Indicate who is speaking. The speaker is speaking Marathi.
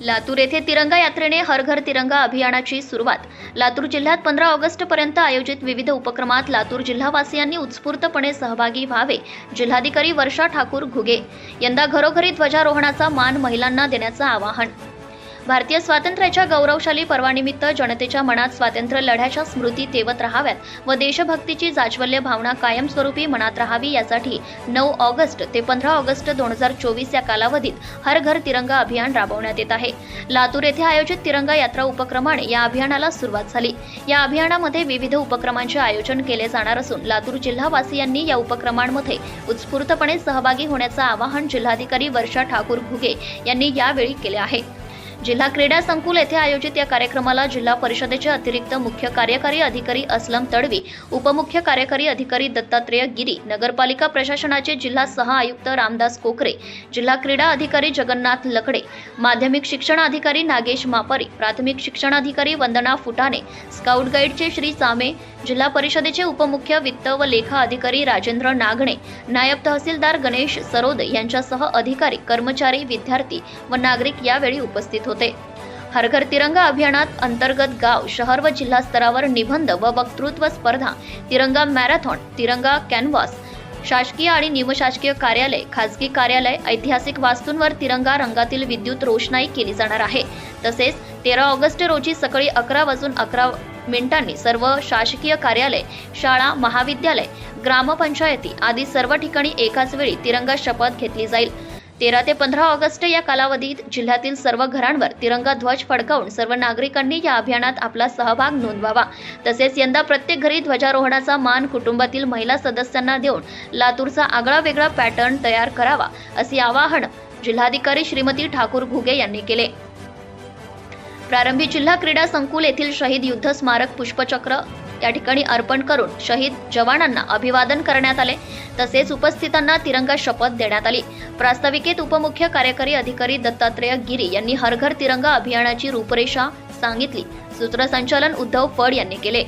Speaker 1: लातूर येथे तिरंगा यात्रेने हर घर तिरंगा अभियानाची सुरुवात. लातूर जिल्ह्यात पंधरा ऑगस्ट पर्यंत आयोजित विविध उपक्रमात लातूर जिल्हावासियांनी उत्स्फूर्तपणे सहभागी व्हावे जिल्हाधिकारी वर्षा ठाकूर घुगे. यंदा घरोघरी ध्वजारोहणाचा मान महिलांना देण्याचं आवाहन. भारतीय स्वातंत्र्याच्या गौरवशाली पर्वानिमित्त जनतेच्या मनात स्वातंत्र्य लढ्याच्या स्मृती तेवत राहाव्यात व देशभक्तीची जाज्वल्य भावना कायमस्वरूपी मनात राहावी यासाठी नऊ ऑगस्ट ते पंधरा ऑगस्ट दोन हजार चोवीस या कालावधीत हर घर तिरंगा अभियान राबवण्यात येत आहे. लातूर येथे आयोजित तिरंगा यात्रा उपक्रमाने या अभियानाला सुरुवात झाली. या अभियानामध्ये विविध उपक्रमांचे आयोजन केले जाणार असून लातूर जिल्हावासियांनी या उपक्रमांमध्ये उत्स्फूर्तपणे सहभागी होण्याचं आवाहन जिल्हाधिकारी वर्षा ठाकूर घुगे यांनी यावेळी केले आहे. जिल्हा क्रीडा संकुल येथे आयोजित या कार्यक्रमाला जिल्हा परिषदेचे अतिरिक्त मुख्य कार्यकारी अधिकारी असलम तडवी उपमुख्य कार्यकारी अधिकारी दत्तात्रेय गिरी नगरपालिका प्रशासनाचे जिल्हा सह आयुक्त रामदास कोकरे जिल्हा क्रीडा अधिकारी जगन्नाथ लकडे माध्यमिक शिक्षण अधिकारी नागेश मापारी प्राथमिक शिक्षण अधिकारी वंदना फुटाणे स्काउट गाईडचे श्री चामे जिल्हा परिषदेचे उपमुख्य वित्त व लेखा अधिकारी राजेंद्र नागणे नायब तहसीलदार गणेश सरोद यांच्यासह अधिकारी कर्मचारी विद्यार्थी व नागरिक यावेळी उपस्थित होते. हर घर तिरंगा अभियानात अंतर्गत गाव शहर व जिल्हा स्तरावर निबंध व वक्तृत्व स्पर्धा तिरंगा मॅरेथॉन तिरंगा कॅनव्हास शासकीय आणि निमशासकीय कार्यालय खासगी कार्यालय ऐतिहासिक वास्तूंवर तिरंगा रंगातील विद्युत रोषणाई केली जाणार आहे. तसेच तेरा ऑगस्ट रोजी सकाळी अकरा वाजून अकरा मिनिटांनी सर्व शासकीय कार्यालय शाळा महाविद्यालय ग्रामपंचायती आदी सर्व ठिकाणी एकाच वेळी तिरंगा शपथ घेतली जाईल. तेरा ते पंधरा ऑगस्ट या कालावधीत जिल्ह्यातील सर्व घरांवर तिरंगा ध्वज फडकावून सर्व नागरिकांनी या अभियानात आपला सहभाग नोंदवावा. तसेच यंदा प्रत्येक घरी ध्वजारोहणाचा मान कुटुंबातील महिला सदस्यांना देऊन लातूरचा आगळा वेगळा पॅटर्न तयार करावा असे आवाहन जिल्हाधिकारी श्रीमती ठाकूर घुगे यांनी केले. प्रारंभी जिल्हा क्रीडा संकुल येथील शहीद युद्ध स्मारक पुष्पचक्र या ठिकाणी अर्पण करून शहीद जवानांना अभिवादन करण्यात आले. तसेच उपस्थितांना तिरंगा शपथ देण्यात आली. प्रास्ताविकेत उपमुख्य कार्यकारी अधिकारी दत्तात्रेय गिरी यांनी हर घर तिरंगा अभियानाची रूपरेषा सांगितली. सूत्रसंचालन उद्धव फड यांनी केले.